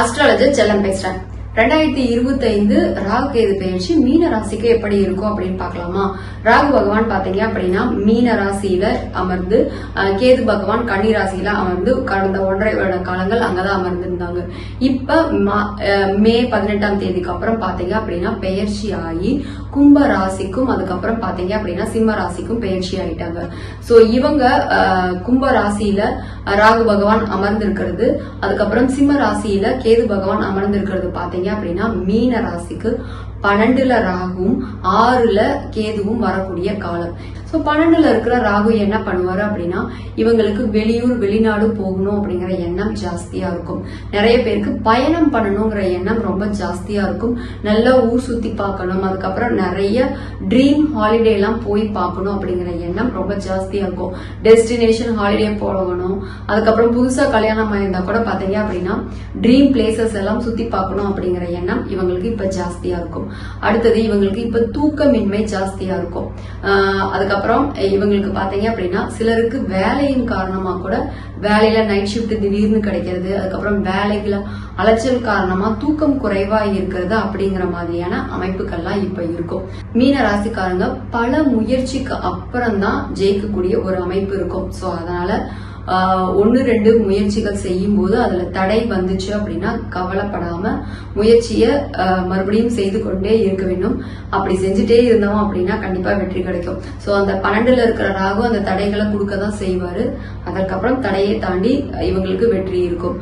Astrologer செல்லம் பேசுறேன். ரெண்டாயிரத்தி இருபத்தி ஐந்து ராகு கேது பயிற்சி மீன ராசிக்கு எப்படி இருக்கும் அப்படின்னு பார்க்கலாமா? ராகு பகவான் பாத்தீங்க அப்படின்னா மீன ராசியில அமர்ந்து கேது பகவான் கன்னி ராசியில அமர்ந்து கடந்த ஒன்றரை வருட காலங்கள் அங்கதான் அமர்ந்திருந்தாங்க. இப்ப மா- மே பதினெட்டாம் தேதிக்கு அப்புறம் பாத்தீங்க அப்படின்னா பெயர்ச்சி ஆகி கும்ப ராசிக்கும் அதுக்கப்புறம் பாத்தீங்க அப்படின்னா சிம்ம ராசிக்கும் பெயர்ச்சி ஆயிட்டாங்க. சோ இவங்க கும்ப ராசியில ராகு பகவான் அமர்ந்திருக்கிறது. அதுக்கப்புறம் சிம்ம ராசியில கேது பகவான் அமர்ந்திருக்கிறது பாத்தீங்க அப்படின்னா மீன ராசிக்கு பன்னெண்டுல ராகுவும் ஆறுல கேதுவும் வரக்கூடிய காலம். ஸோ பன்னெண்டுல இருக்கிற ராகு என்ன பண்ணுவாரு அப்படின்னா இவங்களுக்கு வெளியூர் வெளிநாடு போகணும் அப்படிங்கிற எண்ணம் ஜாஸ்தியா இருக்கும். நிறைய பேருக்கு பயணம் பண்ணணுங்கிற எண்ணம் ரொம்ப ஜாஸ்தியா இருக்கும். நல்லா ஊர் சுத்தி பார்க்கணும். அதுக்கப்புறம் நிறைய ட்ரீம் ஹாலிடே எல்லாம் போய் பார்க்கணும் அப்படிங்கிற எண்ணம் ரொம்ப ஜாஸ்தியா இருக்கும். டெஸ்டினேஷன் ஹாலிடே போகணும். அதுக்கப்புறம் புதுசா கல்யாணம் ஆயிருந்தா கூட பாத்தீங்க அப்படின்னா ட்ரீம் பிளேசஸ் எல்லாம் சுத்தி பார்க்கணும் அப்படிங்கிற எண்ணம் இவங்களுக்கு இப்ப ஜாஸ்தியா இருக்கும். அடுத்தது இவங்களுக்கு இப்ப தூக்கமின்மை ஜாஸ்தியா இருக்கும். ஆஹ் அதுக்கப்புறம் இவங்களுக்கு பாத்தீங்க அப்படின்னா சிலருக்கு வேலையின் காரணமா கூட வேலையில நைட் ஷிஃப்ட் திடீர்னு கிடைக்கிறது அதுக்கப்புறம் வேலைகளை அலைச்சல் காரணமா தூக்கம் குறைவா இருக்கிறது அப்படிங்கிற மாதிரியான அமைப்புகள்லாம் இப்ப இருக்கும். மீன ராசிக்காரங்க பல முயற்சிக்கு அப்புறம் தான் ஜெயிக்கக்கூடிய ஒரு அமைப்பு இருக்கும். சோ அதனால ஒன்று ரெண்டு முயற்சிகள் செய்யும் போது அதில் தடை வந்துச்சு அப்படின்னா கவலைப்படாம முயற்சியை மறுபடியும் செய்து கொண்டே இருக்க வேண்டும். அப்படி செஞ்சுட்டே இருந்தோம் அப்படின்னா கண்டிப்பாக வெற்றி கிடைக்கும். ஸோ அந்த பன்னெண்டுல இருக்கிற ராகு அந்த தடைகளை கொடுக்க தான் செய்வார். அதற்கப்புறம் தடையை தாண்டி இவங்களுக்கு வெற்றி இருக்கும்.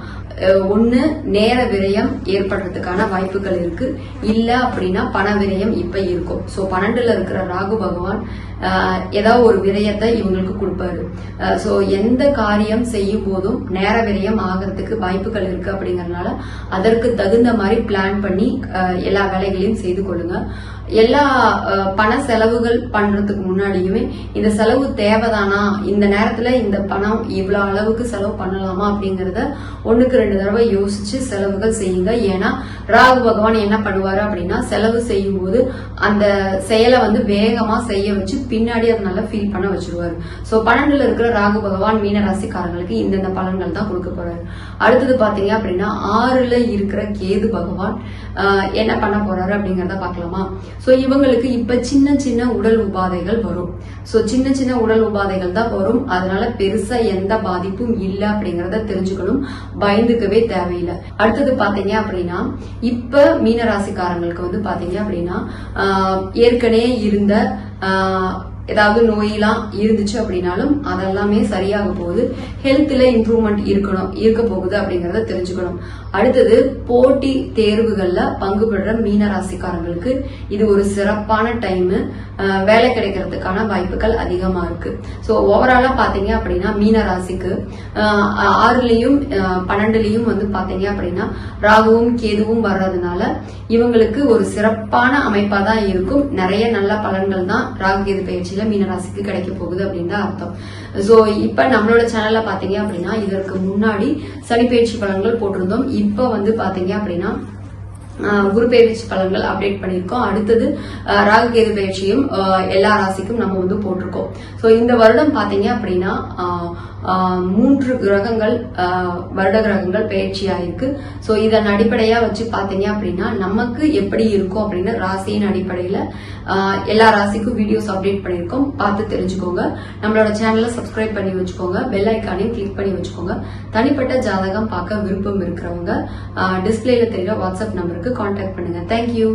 ஒன்று நேர விரயம் ஏற்படுறதுக்கான வாய்ப்புகள் இருக்கு. இல்லை அப்படின்னா பண விரயம் இப்போ இருக்கும். ஸோ பன்னெண்டுல இருக்கிற ராகு பகவான் ஏதாவது ஒரு விரயத்தை இவங்களுக்கு கொடுப்பாரு. ஸோ எந்த காரியம் செய்யும் போதும் நேர விரயம் ஆகிறதுக்கு வாய்ப்புகள் இருக்கு அப்படிங்கறதுனால அதற்கு தகுந்த மாதிரி பிளான் பண்ணி எல்லா வேலைகளையும் செய்து கொள்ளுங்க. எல்லா பண செலவுகள் பண்றதுக்கு முன்னாடியுமே இந்த செலவு தேவைதானா? இந்த நேரத்துல இந்த பணம் இவ்வளோ அளவுக்கு செலவு பண்ணலாமா அப்படிங்கறத ஒண்ணுக்கு ரெண்டு தடவை யோசிச்சு செலவுகள் செய்யுங்க. ஏன்னா ராகு பகவான் என்ன பண்ணுவாரு அப்படின்னா செலவு செய்யும் போது அந்த செயலை வந்து வேகமா செய்ய வச்சு பின்னாடி அதை நல்லா ஃபீல் பண்ண வச்சிருவாரு. ஸோ பன்னெண்டுல இருக்கிற ராகு பகவான் மீன ராசிக்காரங்களுக்கு இந்தந்த பலன்கள் தான் கொடுக்க போறாரு. அடுத்தது பாத்தீங்க அப்படின்னா ஆறுல இருக்கிற கேது பகவான் என்ன பண்ண போறாரு அப்படிங்கறத பார்க்கலாமா? சோ இவங்களுக்கு இப்ப சின்ன சின்ன உடல் உபாதைகள் வரும். சோ சின்ன சின்ன உடல் உபாதைகள் தான் வரும். அதனால பெருசா எந்த பாதிப்பும் இல்லை அப்படிங்கறத தெரிஞ்சுக்கணும். பயந்துக்கவே தேவையில்லை. அடுத்தது பாத்தீங்க அப்படின்னா இப்ப மீனராசிக்காரங்களுக்கு வந்து பாத்தீங்க அப்படின்னா ஆஹ், ஏற்கனவே இருந்த ஆஹ், ஏதாவது நோயெல்லாம் இருந்துச்சு அப்படின்னாலும் அதெல்லாமே சரியாக போகுது. ஹெல்த்ல இம்ப்ரூவ்மெண்ட் இருக்கணும் இருக்க போகுது அப்படிங்கறத தெரிஞ்சுக்கணும். அடுத்தது போட்டி தேர்வுகள்ல பங்கு பெற மீன ராசிக்காரங்களுக்கு இது ஒரு சிறப்பான டைம் வேலை கிடைக்கிறதுக்கான வாய்ப்புகள் அதிகமா இருக்கு. ஸோ ஓவராலா பாத்தீங்க அப்படின்னா மீன ராசிக்கு ஆஹ், ஆறுலயும் பன்னெண்டுலயும் வந்து பாத்தீங்க அப்படின்னா ராகுவும் கேதுவும் வர்றதுனால இவங்களுக்கு ஒரு சிறப்பான அமைப்பா தான் இருக்கும். நிறைய நல்ல பலன்கள் தான் ராகு கேது பயிற்சி பயிற்சியில மீனராசிக்கு கிடைக்க போகுது அப்படின்னு தான் அர்த்தம். சோ இப்ப நம்மளோட சேனல்ல பாத்தீங்க அப்படின்னா இதற்கு முன்னாடி சனி பயிற்சி பலன்கள் போட்டிருந்தோம். இப்ப வந்து பாத்தீங்க அப்படின்னா ஆஹ் குரு பயிற்சி பலன்கள் அப்டேட் பண்ணியிருக்கோம். அடுத்தது ஆஹ் ராகு கேது பயிற்சியும் ஆஹ் எல்லா ராசிக்கும் நம்ம வந்து போட்டிருக்கோம். சோ இந்த வருடம் பாத்தீங்க அப்படின்னா ஆஹ் மூன்று கிரகங்கள் வருட கிரகங்கள் பயிற்சியாயிருக்கு ஸோ இதன் அடிப்படையாக வச்சு பார்த்தீங்க அப்படின்னா நமக்கு எப்படி இருக்கும் அப்படின்னு ராசியின் அடிப்படையில் எல்லா ராசிக்கும் வீடியோஸ் அப்டேட் பண்ணியிருக்கோம். பார்த்து தெரிஞ்சுக்கோங்க. நம்மளோட சேனலை சப்ஸ்கிரைப் பண்ணி வச்சுக்கோங்க. பெல் ஐக்கானையும் கிளிக் பண்ணி வச்சுக்கோங்க. தனிப்பட்ட ஜாதகம் பார்க்க விருப்பம் இருக்கிறவங்க டிஸ்பிளேல தெரியுற வாட்ஸ்அப் நம்பருக்கு கான்டாக்ட் பண்ணுங்க. தேங்க்யூ